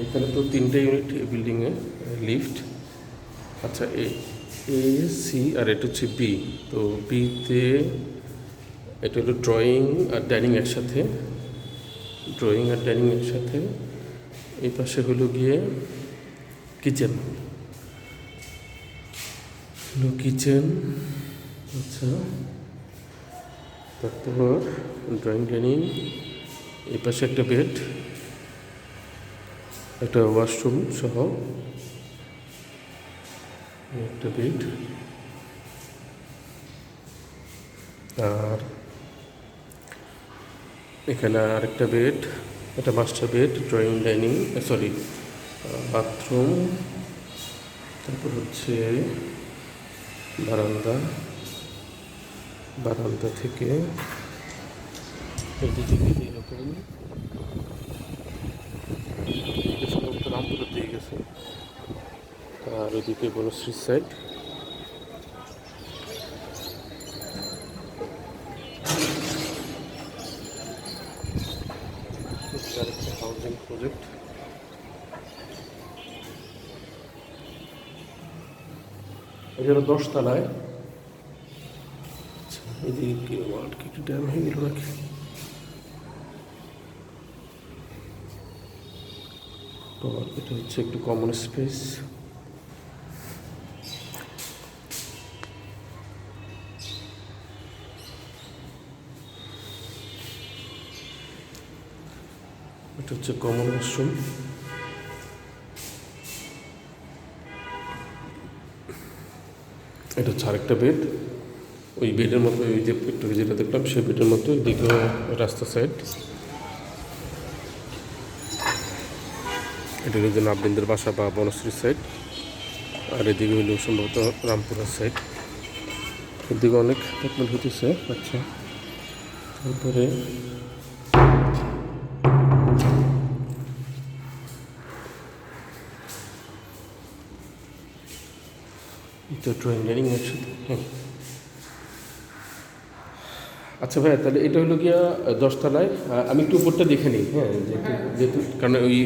এখানে তো তিনটে ইউনিট বিল্ডিংয়ে লিফট আচ্ছা এ এ সি আর এটা হচ্ছে বি তো বিতে এটা হলো ড্রয়িং আর ডাইনিং একসাথে ড্রয়িং আর ডাইনিং একসাথে, এই পাশে হলো গিয়ে কিচেন হলো কিচেন আচ্ছা তারপর ড্রয়িং ডাইনিং এই পাশে একটা বেড একটা ওয়াশরুম সহ একটা বেড আর এখানে আরেকটা বেড একটা master bed drawing dining sorry bathroom তারপর হচ্ছে বারান্দা। বারান্দা থেকে এরকম। রামপুরের দিকে গেছে। আর ওইদিকে বনশ্রী সাইড হাউজিং প্রজেক্ট এটা দশ তলায় আচ্ছা এদিকে ওয়ার্ড কি ড্যাম হয়ে গেল নাকি? তো এটা হচ্ছে একটু কমন স্পেস এটা হচ্ছে কমন ওয়াশরুম এটা হচ্ছে আরেকটা বেড ওই বেডের মতো ওই যে যেটা দেখলাম, সেই বেডের মতো এদিকে রাস্তা সাইড এটা হলো নাববিন্দের বাসা বা বনশ্রী সাইড আর এদিকে হলো সম্ভবত রামপুরার সাইড এদিকে অনেক ট্রিটমেন্ট হতেছে আচ্ছা। তারপরে হ্যাঁ। আচ্ছা ভাইয়া, তাহলে এটা হলো গিয়া দশতলায়। আমি একটু উপরটা দেখে নিই হ্যাঁ যেহেতু কারণ ওই